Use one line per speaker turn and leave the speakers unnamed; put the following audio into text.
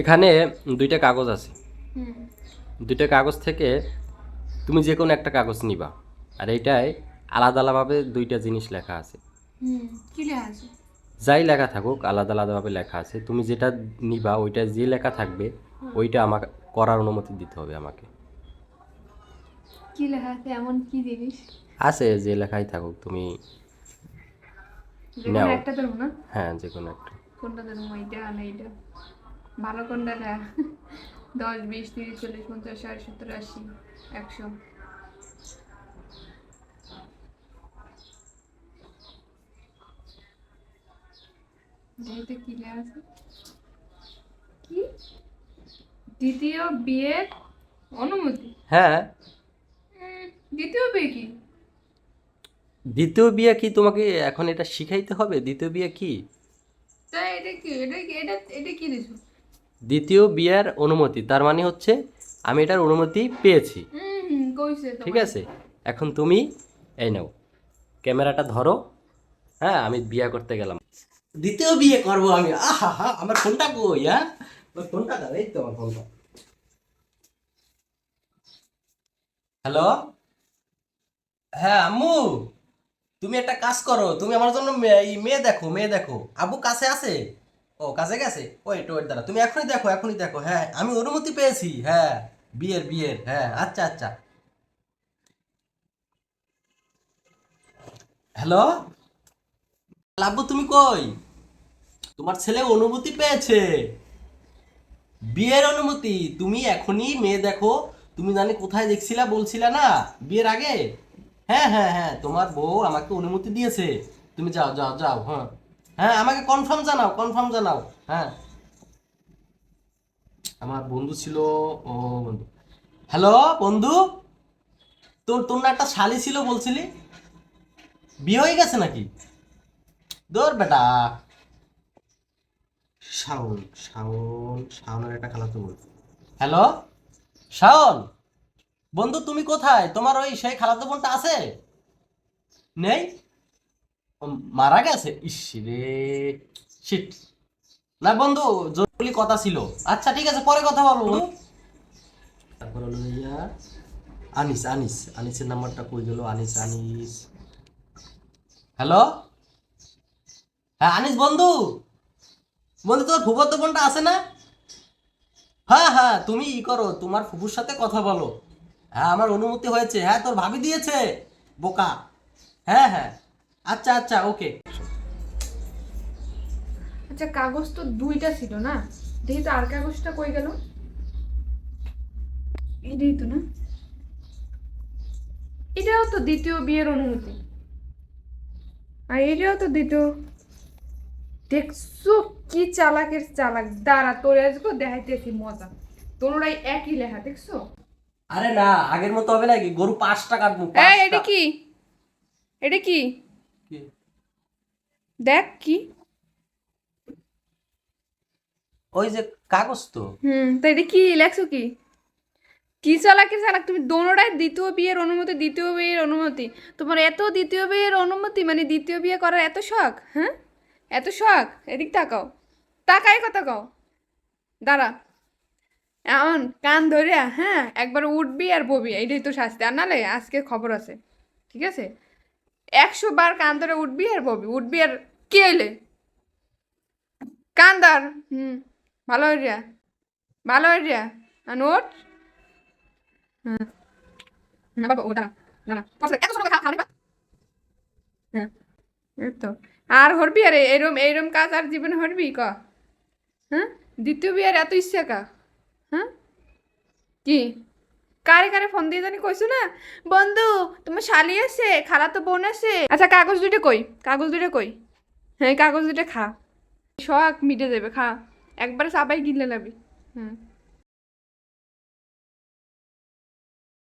এখানে দুইটা কাগজ আছে। দুইটা কাগজ থেকে তুমি যে কোনো একটা কাগজ নিবা। আর এইটায় আলাদা আলাদাভাবে দুইটা জিনিস লেখা আছে। যাই লেখা থাকুক আলাদা আলাদাভাবে লেখা আছে। তুমি যেটা নিবা ওইটা যে লেখা থাকবে ওইটা আমাকে করার অনুমতি দিতে হবে আমাকে।
কি লেখা আছে? এমন কি জিনিস?
আছে যে লেখাই থাকুক তুমি নাও।
একটা ধরবো না?
হ্যাঁ যে কোনো একটা।
কোনটা ধরবো? এইটা না এইটা। ভালো কোনটা না দশ বিশ তিরিশ চল্লিশ পঞ্চাশ ষাট সত্তর আশি একশো। এইটা কি আছে? কি? দ্বিতীয় বিয়ের অনুমতি।
হ্যাঁ।
দ্বিতীয় বিয়ে কি?
দ্বিতীয় বিয়ে কি তোমাকে এখন এটা শিখাইতে হবে? দ্বিতীয় বিয়ে কি?
তাই এটা কি? এটা কি? এটা এটা কি দিছো?
দ্বিতীয় বিয়ের অনুমতি তার মানে হচ্ছে আমি এটার অনুমতি পেয়েছি। ঠিক আছে এখন তুমি এই নাও ক্যামেরাটা ধরো। হ্যাঁ আমি বিয়ে করতে গেলাম। দ্বিতীয় বিয়ে করব আমি। আহা হা আমার ফোনটা কই হ্যাঁ? আমার ফোনটা দাও এই তো আমার ফোনটা। হ্যালো? হ্যাঁ আম্মু তুমি একটা কাজ করো তুমি আমার জন্য এই মেয়ে দেখো মেয়ে দেখো। আব্বু কাছে আছে? ও কাছে গেছে? ওয়েট ওয়েট দাঁড়া তুমি এখনই দেখো এখনই দেখো। হ্যাঁ আমি অনুমতি পেয়েছি। হ্যাঁ বিয়ের বিয়ের। হ্যাঁ আচ্ছা আচ্ছা। হ্যালো? আব্বু, তুমি কই? তোমার ছেলে অনুমতি পেয়েছে। বিয়ের অনুমতি। তুমি এখনই মেয়ে দেখো। তুমি জানি কোথায় দেখছিলা, বলছিলা না? বিয়ের আগে? হ্যাঁ হ্যাঁ হ্যাঁ তোমার বউ আমাকে অনুমতি দিয়েছে। তুমি যাও যাও যাও হ্যাঁ। হ্যাঁ আমাকে কনফার্ম জানাও কনফার্ম জানাও। হ্যাঁ। আমার বন্ধু ছিল, ও বন্ধু। হ্যালো বন্ধু? তোর তোর না একটা শালি ছিল বলছিলি? বিয়ে হয়ে গেছে নাকি? দৌড় বেটা। শাওন শাওন, শাওনের একটা খেলা তো বলছি। হ্যালো শাওন? বন্ধু, তুমি কোথায়? তোমার ওই সেই খালাতো বোনটা আছে? নেই? মারা গেছে? ইস রে শিট না বন্ধু, জরুরি কথা ছিল। আচ্ছা ঠিক আছে, পরে কথা বলব। তারপর হলো ইয়া, আনিস আনিস। আনিসের নাম্বারটা কই গেল? আনিস আনিস। হ্যালো? হ্যাঁ আনিস, বন্ধু? বন্ধু, তোর ফুফাতো বোনটা আছে না? হ্যাঁ হ্যাঁ তুমি ই করো, তোমার ফুফুর সাথে কথা বলো। হ্যাঁ আমার অনুমতি হয়েছে। হ্যাঁ তোর ভাবি দিয়েছে। বোকা। হ্যাঁ হ্যাঁ। আচ্ছা আচ্ছা ওকে
আচ্ছা কাগজ তো দুইটা ছিল না? দেখি তো আর কাগজটা কই গেল? এটাই তো না? এটাও তো দ্বিতীয় বিয়ের অনুমতি। আর এটাও তো দ্বিতীয়। দেখছ কি চালাকের চালাক? দাঁড়া তোর আজকে দেখাইতেছি মজা। তোরাই একই লেখা দেখছ?
আরে না আগের মতো হবে নাকি গরু পাঁচটা কাটবো
এই এটা কি? এটা কি
কি?
দেখ কি?
ওই যে কাগজ তো।
হুম তো এটা কি লেখছো কি? কি চালাকের চালাক তুমি দোনোটাই দ্বিতীয় বিয়ের অনুমতি দ্বিতীয় বিয়ের অনুমতি। তোমার এত দ্বিতীয় বিয়ের অনুমতি মানে দ্বিতীয় বিয়ে করার এত শখ হ্যাঁ? এত শখ এদিক তাকাও। তাকাই কথা কও। দাঁড়া। এমন কান ধরিয়া হ্যাঁ একবার উঠবি আর ববি এইটাই তো শাস্তি। আর নালে আজকে খবর আছে ঠিক আছে? একশো বার কান ধরে উঠবি আর ববি, উঠবি আর কে এলে? কান্দার, হুম, ভালো হইয়া ভালো হইয়া আর নোট? হ্যাঁ তো। আর হরবি আরে এরম এরম কাজ আর জীবনে হরবি? ক? হ্যাঁ? দ্বিতীয় বিয়ের এত ইচ্ছা কা? হ্যাঁ? কি? কারে কারে ফোন দিয়ে জানি কইছো না? বন্ধু তোমার শালি আছে, খালা তো বোন আছে। আচ্ছা কাগজ দুইটা কই কাগজ দুইটা কই হ্যাঁ কাগজ দুইটা খা। শখ মিটে যাবে খা। একবার সাবাই কিনলে লাবি হুম।